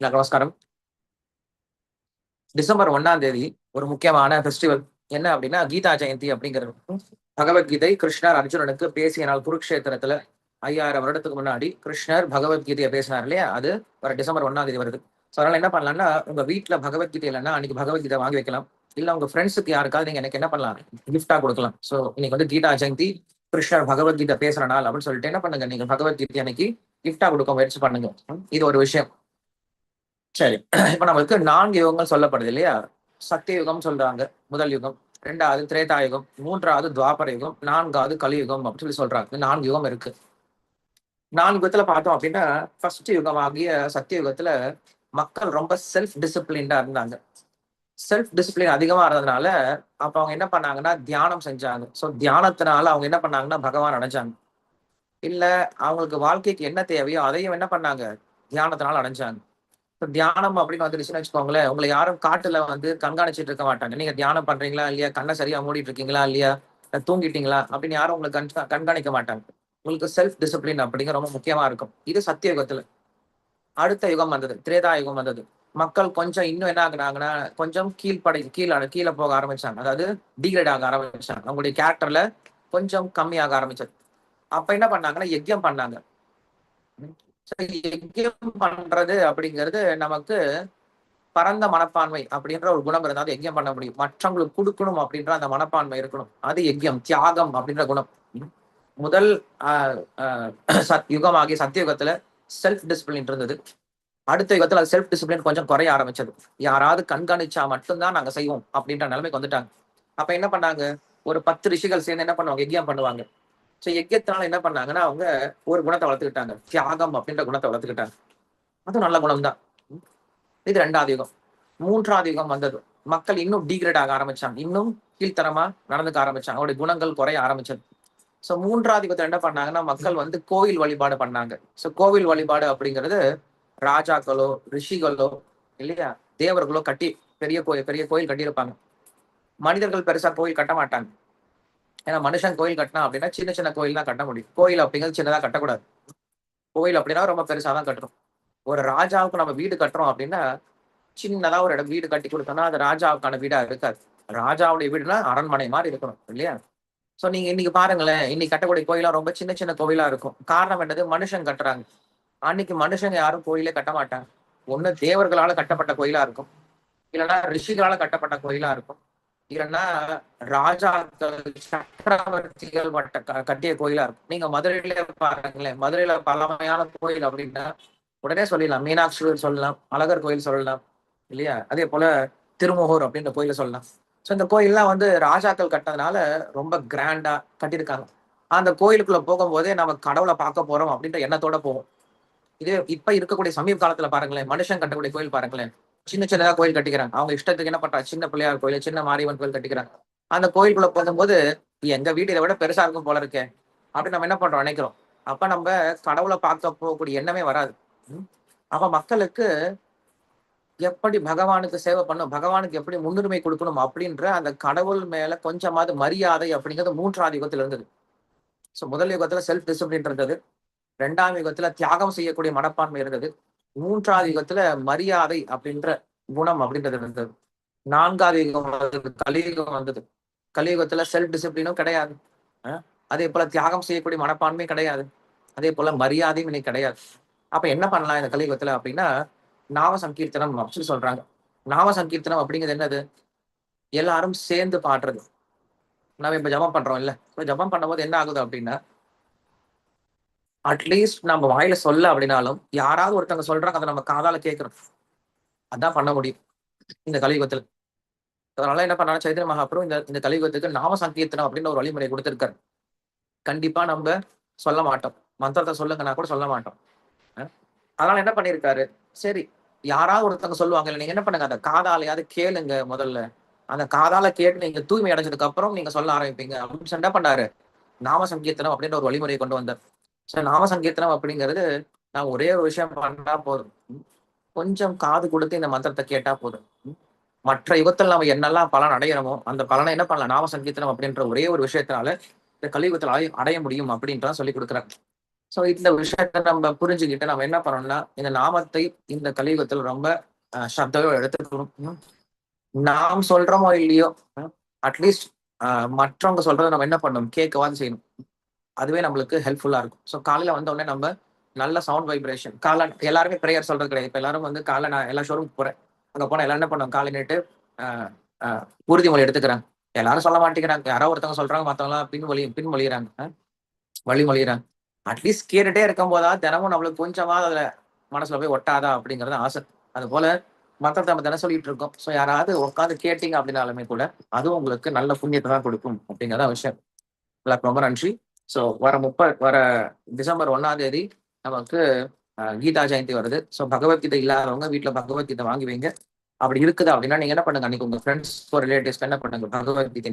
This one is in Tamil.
நமஸ்காரம். டிசம்பர் ஒன்னாம் தேதி ஒரு முக்கியமான ஃபெஸ்டிவல் என்ன அப்படின்னா கீதா ஜெயந்தி அப்படிங்கிறது. பகவத்கீதை கிருஷ்ணர் அர்ஜுனனுக்கு பேசிய நாள் குருக்ஷேத்திரத்துல ஐயாயிரம் வருடத்துக்கு முன்னாடி கிருஷ்ணர் பகவத்கீதையை பேசினார் இல்லையா? அது வர டிசம்பர் ஒன்னாம் தேதி வருது. ஸோ அதனால என்ன பண்ணலாம்னா உங்க வீட்டுல பகவத்கீதை இல்லைன்னா அன்னைக்கு பகவத்கீதை வாங்கி வைக்கலாம். இல்ல உங்க ஃப்ரெண்ட்ஸுக்கு யாருக்காவது நீங்க எனக்கு என்ன பண்ணலாம்? கிஃப்டா கொடுக்கலாம். ஸோ இன்னைக்கு வந்து கீதா ஜெயந்தி கிருஷ்ணர் பகவத்கீதை பேசுற நாள் அப்படின்னு சொல்லிட்டு என்ன பண்ணுங்க? நீங்க பகவத்கீதை அன்னைக்கு கிஃப்டா கொடுக்க முயற்சி பண்ணுங்க. இது ஒரு விஷயம். சரி. இப்ப நம்மளுக்கு நான்கு யுகங்கள் சொல்லப்படுது இல்லையா? சக்தி யுகம் சொல்றாங்க முதல் யுகம் ரெண்டாவது திரேதா யுகம் மூன்றாவது துவாபர யுகம் நான்காவது கலியுகம் அப்படின்னு சொல்லி சொல்றாங்க. நான்கு யுகம் இருக்கு. நான்கு யுகத்துல பார்த்தோம் அப்படின்னா ஃபர்ஸ்ட் யுகம் ஆகிய சக்தி யுகத்துல மக்கள் ரொம்ப செல்ஃப் டிசிப்ளின்டா இருந்தாங்க. செல்ஃப் டிசிப்ளின் அதிகமா இருந்ததுனால அப்ப அவங்க என்ன பண்ணாங்கன்னா தியானம் செஞ்சாங்க. ஸோ தியானத்தினால அவங்க என்ன பண்ணாங்கன்னா பகவான் அடைஞ்சாங்க. இல்ல அவங்களுக்கு வாழ்க்கைக்கு என்ன தேவையோ அதையும் என்ன பண்ணாங்க? தியானத்தினால அடைஞ்சாங்க. தியானம் அப்படின்னு வந்துருச்சுன்னு வச்சுக்கோங்களேன். உங்களை யாரும் காட்டுல வந்து கண்காணிச்சிட்டு இருக்க மாட்டாங்க. நீங்க தியானம் பண்றீங்களா இல்லையா? கண்ணை சரியா மூடிட்டு இருக்கீங்களா இல்லையா? தூங்கிட்டீங்களா? அப்படின்னு யாரும் உங்களுக்கு கண் கண்காணிக்க மாட்டாங்க. உங்களுக்கு செல்ஃப் டிசிப்ளின் அப்படிங்கிற ரொம்ப முக்கியமா இருக்கும். இது சத்திய யுகத்துல அடுத்த யுகம் வந்தது. திரேதா யுகம் வந்தது. மக்கள் கொஞ்சம் இன்னும் என்ன ஆகுனாங்கன்னா கொஞ்சம் கீழ்ப்படை கீழே கீழே போக ஆரம்பிச்சாங்க. அதாவது டிகிரேட் ஆக ஆரம்பிச்சாங்க. அவங்களுடைய கேரக்டர்ல கொஞ்சம் கம்மியாக ஆரம்பிச்சது. அப்ப என்ன பண்ணாங்கன்னா யஜ்யம் பண்ணாங்க. யஜ்யம் பண்றது அப்படிங்கிறது நமக்கு பரந்த மனப்பான்மை அப்படின்ற ஒரு குணம் இருந்தால் யஜ்யம் பண்ண முடியும். மற்றவங்களுக்கு கொடுக்கணும் அப்படின்ற அந்த மனப்பான்மை இருக்கணும். அது யஜ்யம் தியாகம் அப்படின்ற குணம். முதல் சத் யுகம் ஆகிய சத்தியுகத்துல செல்ஃப் டிசிப்ளின் இருந்தது. அடுத்த யுகத்துல அது செல்ஃப் டிசிப்ளின் கொஞ்சம் குறைய ஆரம்பிச்சது. யாராவது கண்காணிச்சா மட்டும்தான் நாங்க செய்வோம் அப்படின்ற நிலைமைக்கு வந்துட்டாங்க. அப்ப என்ன பண்ணாங்க? ஒரு பத்து ரிஷிகள் சேர்ந்து என்ன பண்ணுவாங்க? யஜ்யம் பண்ணுவாங்க. ஸோ யஜ்யத்தினால என்ன பண்ணாங்கன்னா அவங்க ஒரு குணத்தை வளர்த்துக்கிட்டாங்க. தியாகம் அப்படின்ற குணத்தை வளர்த்துக்கிட்டாங்க. அதுவும் நல்ல குணம் தான் இது ரெண்டாவது யுகம். மூன்றாவது யுகம் வந்தது. மக்கள் இன்னும் டீக்ரேட் ஆக ஆரம்பிச்சாங்க. இன்னும் கீழ்த்தரமா நடந்துக்க ஆரம்பிச்சாங்க. அவருடைய குணங்கள் குறைய ஆரம்பிச்சது. ஸோ மூன்றாவது யுகத்தில் என்ன பண்ணாங்கன்னா மக்கள் வந்து கோவில் வழிபாடு பண்ணாங்க. ஸோ கோவில் வழிபாடு அப்படிங்கிறது ராஜாக்களோ ரிஷிகளோ இல்லையா தேவர்களோ கட்டி பெரிய கோயில் பெரிய கோயில் கட்டியிருப்பாங்க. மனிதர்கள் பெருசா கோயில் கட்ட மாட்டாங்க. ஏன்னா மனுஷன் கோயில் கட்டினா அப்படின்னா சின்ன சின்ன கோயில் தான் கட்ட முடியும். கோயில் அப்படிங்கிறது சின்னதா கட்டக்கூடாது. கோயில் அப்படின்னா ரொம்ப பெருசாக தான் கட்டுறோம். ஒரு ராஜாவுக்கு நம்ம வீடு கட்டுறோம் அப்படின்னா சின்னதாக ஒரு இடம் வீடு கட்டி கொடுத்தோம்னா அது ராஜாவுக்கான வீடா இருக்காது. ராஜாவுடைய வீடுனா அரண்மனை மாதிரி இருக்கணும் இல்லையா? சோ நீங்க இன்னைக்கு பாருங்களேன் இன்னைக்கு கட்டக்கூடிய கோயிலா ரொம்ப சின்ன சின்ன கோயிலா இருக்கும். காரணம் என்னது? மனுஷன் கட்டுறாங்க. அன்னைக்கு மனுஷங்க யாரும் கோயிலே கட்ட மாட்டாங்க. ஒண்ணு தேவர்களால கட்டப்பட்ட கோயிலா இருக்கும். இல்லைன்னா ரிஷிகளால கட்டப்பட்ட கோயிலா இருக்கும். இல்லைன்னா ராஜாக்கள் சக்கரவர்த்திகள் வட்ட கட்டிய கோயிலா இருக்கும். நீங்க மதுரையில பாருங்களேன் மதுரையில பழமையான கோயில் அப்படின்னா உடனே சொல்லிடலாம். மீனாட்சி கோயில் சொல்லலாம் அழகர் கோயில் சொல்லலாம் இல்லையா? அதே போல திருமுகூர் அப்படின்ற கோயில சொல்லலாம். ஸோ இந்த கோயில்லாம் வந்து ராஜாக்கள் கட்டினதுனால ரொம்ப கிராண்டா கட்டியிருக்காங்க. அந்த கோயிலுக்குள்ள போகும்போதே நம்ம கடவுளை பார்க்க போறோம் அப்படின்ற எண்ணத்தோட போவோம். இதே இப்ப இருக்கக்கூடிய சமீப காலத்துல பாருங்களேன் மனுஷன் கட்டக்கூடிய கோயில் பாருங்களேன். சின்ன சின்னதா கோயில் கட்டிக்கிறாங்க. அவங்க இஷ்டத்துக்கு என்ன பண்றாங்க? சின்ன பிள்ளையார் கோயில் சின்ன மாரியம்மன் கோயில் கட்டிக்கிறாங்க. அந்த கோயிலுக்குள்ள போகும்போது எங்க வீடு இதை விட பெருசா இருக்கும் போல இருக்கே. அப்படின்னு நம்ம என்ன பண்றோம்? நினைக்கிறோம். அப்ப நம்ம கடவுளை பார்க்க போகக்கூடிய எண்ணமே வராது. அப்ப மக்களுக்கு எப்படி பகவானுக்கு சேவை பண்ணும் பகவானுக்கு எப்படி முன்னுரிமை கொடுக்கணும்? அப்படின்ற அந்த கடவுள் மேல கொஞ்சமாவது மரியாதை அப்படிங்கிறது மூன்றாவது யுகத்துல இருந்தது. ஸோ முதல் யுகத்துல செல்ஃப் டிசிப்ளின் இருந்தது. ரெண்டாம் யுகத்துல தியாகம் செய்யக்கூடிய மனப்பான்மை இருந்தது. மூன்றாவது யுகத்துல மரியாதை அப்படின்ற குணம் அப்படின்றது இருந்தது நான்காவது யுகம் வந்தது கலியுகம் வந்தது. கலியுகத்துல செல்ஃப் டிசிப்ளினும் கிடையாது அதே போல தியாகம் செய்யக்கூடிய மனப்பான்மை கிடையாது. அதே போல மரியாதையும் இன்னைக்கு கிடையாது. அப்ப என்ன பண்ணலாம் இந்த கலியுகத்துல அப்படின்னா நாம சங்கீர்த்தனம் அப்படின்னு சொல்றாங்க. நாம சங்கீர்த்தனம் அப்படிங்கிறது என்னது? எல்லாரும் சேர்ந்து பாடுறது. நம்ம இப்ப ஜபம் பண்றோம் இல்ல? இப்ப ஜபம் பண்ணும்போது என்ன ஆகுது அப்படின்னா அட்லீஸ்ட் நம்ம வாயில சொல்ல அப்படின்னாலும் யாராவது ஒருத்தவங்க சொல்றாங்க அதை நம்ம காதால கேட்கிறோம். அதான் பண்ண முடியும். இந்த கலியுகத்துல. அதனால என்ன பண்ணாலும் சைத்திர மகாபுரம் இந்த இந்த கலியுகத்துக்கு நாம சங்கீர்த்தனம் அப்படின்னு ஒரு வழிமுறை கொடுத்திருக்காரு. கண்டிப்பா நம்ம சொல்ல மாட்டோம். மந்திரத்தை சொல்லுங்கன்னா கூட சொல்ல மாட்டோம். அதனால என்ன பண்ணிருக்காரு சரி யாராவது ஒருத்தவங்க சொல்லுவாங்க நீங்க என்ன பண்ணுங்க அந்த காதாலையாவது கேளுங்க முதல்ல. அந்த காதால கேட்டு நீங்க தூய்மை அடைஞ்சதுக்கு அப்புறம் நீங்க சொல்ல ஆரம்பிப்பீங்க. அப்படின்னு என்ன பண்ணாரு. நாம சங்கீர்த்தனம் அப்படின்ற ஒரு வழிமுறையை கொண்டு வந்தார். ஸோ நாம சங்கீர்த்தனம் அப்படிங்கிறது நான் ஒரே ஒரு விஷயம் பண்ணா போதும். கொஞ்சம் காது கொடுத்து இந்த மந்திரத்தை கேட்டா போதும். மற்ற யுகத்தில் நம்ம என்னெல்லாம் பலன் அடையிறோமோ அந்த பலனை என்ன பண்ணலாம்? நாம சங்கீர்த்தனம் அப்படின்ற ஒரே ஒரு விஷயத்தினால இந்த கலியுகத்தில் அடைய முடியும் அப்படின்றத சொல்லி கொடுக்குறாங்க. ஸோ இந்த விஷயத்த நம்ம புரிஞ்சுக்கிட்டு நம்ம என்ன பண்ணணும்னா இந்த நாமத்தை இந்த கலியுகத்தில் ரொம்ப அஹ், எடுத்துக்கணும். நாம் சொல்றோமோ இல்லையோ அட்லீஸ்ட் மற்றவங்க சொல்றதை நம்ம என்ன பண்ணணும்? கேட்கவாது செய்யணும். அதுவே நம்மளுக்கு ஹெல்ப்ஃபுல்லா இருக்கும். ஸோ காலையில வந்த உடனே நம்ம நல்ல சவுண்ட் வைப்ரேஷன் காலை எல்லாருமே ப்ரேயர் சொல்றது கிடையாது. இப்போ எல்லாரும் வந்து காலைல நான் எல்லா ஷோரூம் போறேன். அங்கே போனால் எல்லாரும் என்ன பண்ணுவோம் காலை உறுதிமொழி எடுத்துக்கிறாங்க. எல்லாரும் சொல்ல மாட்டேங்கிறாங்க. யாரோ ஒருத்தவங்க சொல்றாங்க மற்றவங்களாம் பின்மொழி பின்மொழிகிறாங்க வழிமொழிகிறாங்க அட்லீஸ்ட் கேட்டுட்டே இருக்கும் போதா தினமும் நம்மளுக்கு கொஞ்சமா அதில் மனசுல போய் ஒட்டாதா அப்படிங்கிறது ஆசை. அது போல மந்திரத்தை நம்ம தினம் சொல்லிட்டு இருக்கோம். ஸோ யாராவது உட்காந்து கேட்டீங்க அப்படின்னாலுமே கூட அதுவும் உங்களுக்கு நல்ல புண்ணியத்தை தான் கொடுக்கும் அப்படிங்கிறத விஷயம். எல்லாருக்கும் ரொம்ப நன்றி. ஸோ வர முப்ப வர டிசம்பர் ஒன்னாம் தேதி நமக்கு கீதா ஜெயந்தி வருது. ஸோ பகவத்கீதை இல்லாதவங்க வீட்டுல பகவத்கீதை வாங்கி வைங்க. அப்படி இருக்குது அப்படின்னா நீங்க என்ன பண்ணுங்க? அன்னைக்கு உங்க ஃப்ரெண்ட்ஸ் ரிலேட்டிவ்ஸ் என்ன பண்ணுங்க? பகவத்கீதை